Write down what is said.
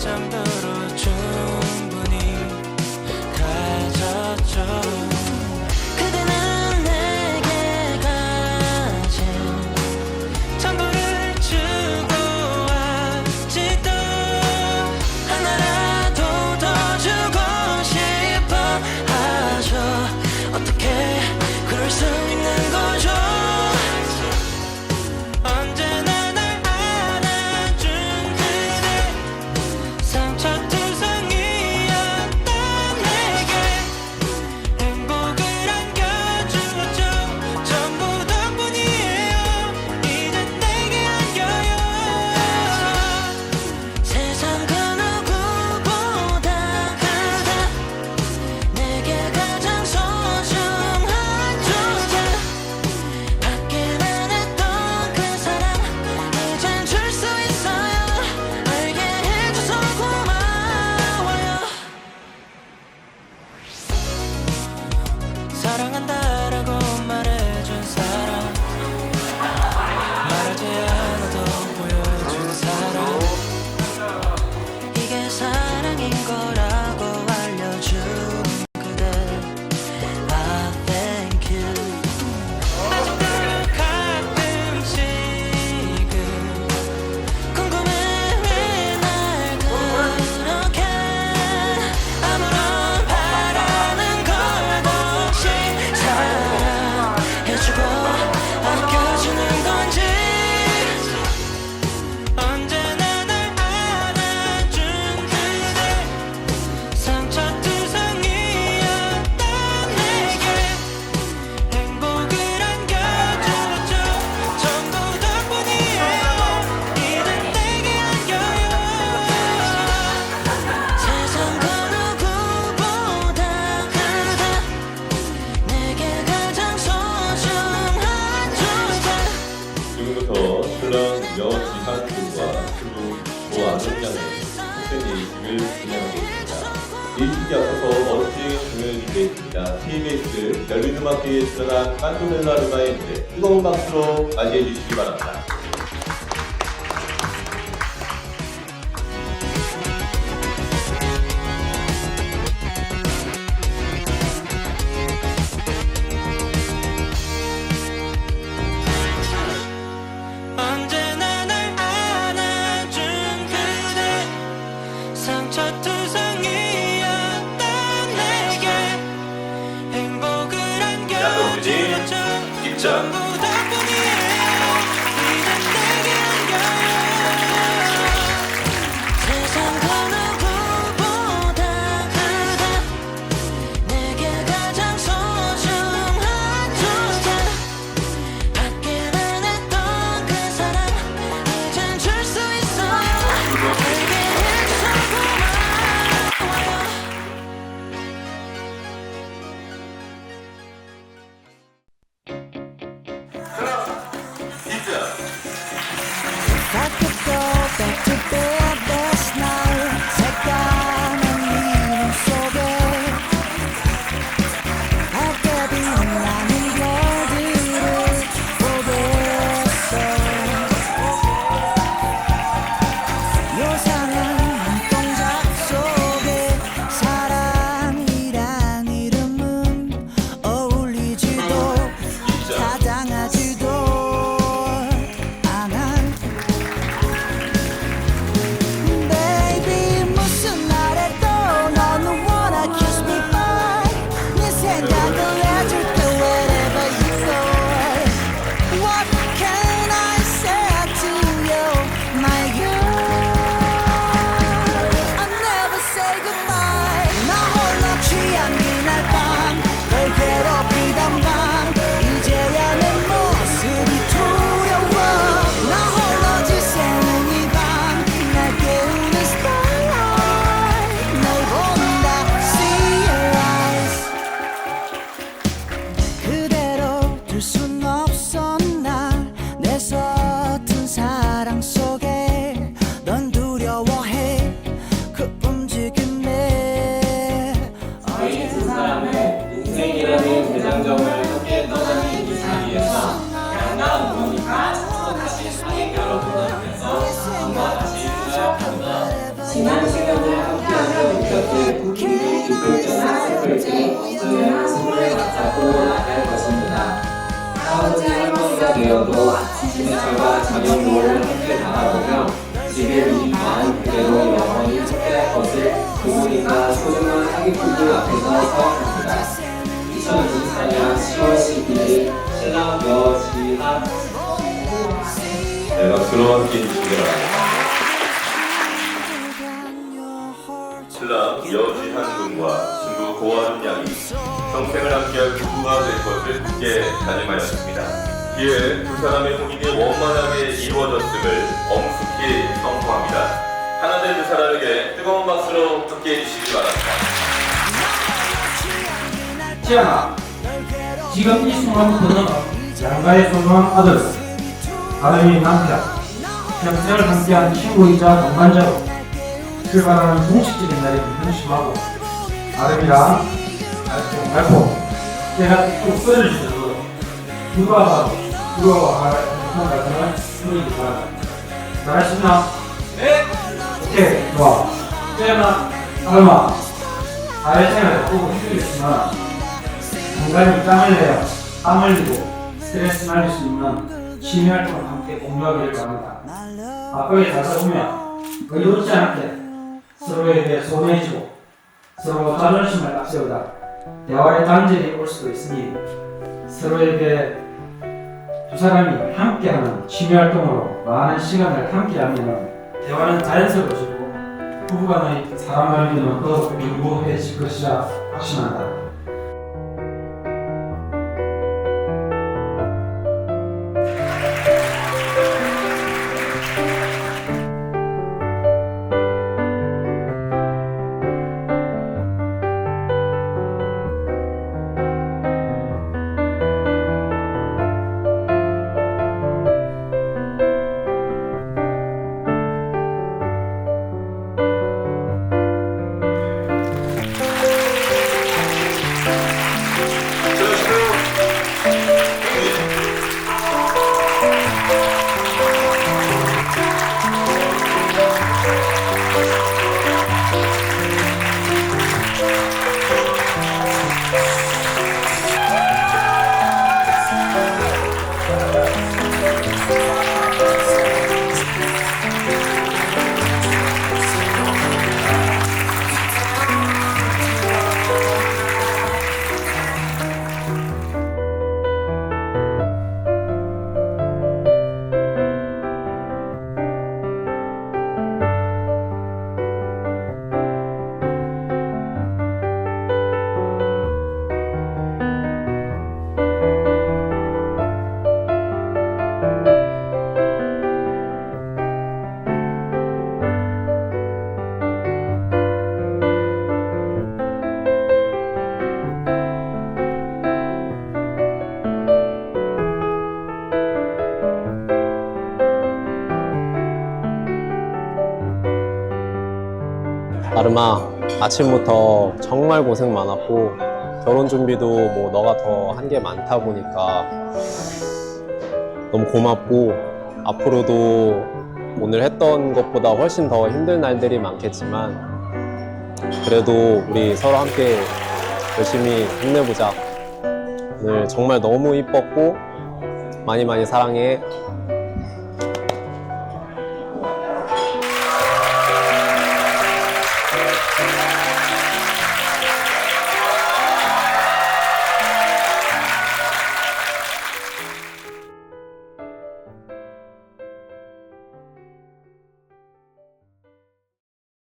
잠든 지금부터 신랑 여지한 군과 신부 조아는 양의 생일 일을 진행하겠습니다. 일찍이 앞서서 멋진 공연이 준비했습니다. KBS 별리드마트에 출연한 깐토넬라 루마의 무대 뜨거운 박수로 맞이해 주시기 바랍니다. Victor. 때 어떤 선물을 갖자고 나갈 것입니다. 할아버지 할머니가 되어도 친척과 자녀들을 함께 나가보며 집에 있지만 그대로 영원히 함께할 것을 부모님과 소중한 사기꾼들 앞에서 서합니다 2024년 10월 12일 신랑 박수로 함께 해주시기 바랍니다. 신랑 여지한 군과 고아준 양이 평생을 함께할 부부가 될 것을 굳게 다짐하였습니다. 이에 두 사람의 혼인이 원만하게 이루어졌음을 엄숙히 선포합니다. 하나 된 두 사람에게 뜨거운 박수로 함께 해 주시기 바랍니다. 지연아, 지금 이 순간부터는 양가의 소중한 아들, 아름이 남편, 평생을 함께한 친구이자 동반자로 출발하는 공식적인 날이 현심하고 아름이랑 알콩 알콩 때가 쭉 끓여주셔서 누가 부러워할 그런 갈등을 풀리기 바랍니다. 잘하시나? 네! 오케이, 좋아. 지연아, 아름아, 사회생활에 꼭 해주겠지만 공간이 땀을 내어 땀 흘리고 스트레스 날릴 수 있는 취미 활동을 함께 공유하기를 바랍니다. 바쁘게 살다 보면 의도치 않게 서로에게 소원해지고 서로 자존심을 앞세우다 대화의 단절이 올 수도 있으니 서로에게 두 사람이 함께하는 취미 활동으로 많은 시간을 함께하면 대화는 자연스러워지고 부부간의 사람 관계는 더욱 밀고해질 것이라 확신한다. 아름아, 아침부터 정말 고생 많았고, 결혼 준비도 뭐 너가 더 한 게 많다 보니까 너무 고맙고, 앞으로도 오늘 했던 것보다 훨씬 더 힘든 날들이 많겠지만, 그래도 우리 서로 함께 열심히 힘내보자. 오늘 정말 너무 이뻤고, 많이 많이 사랑해.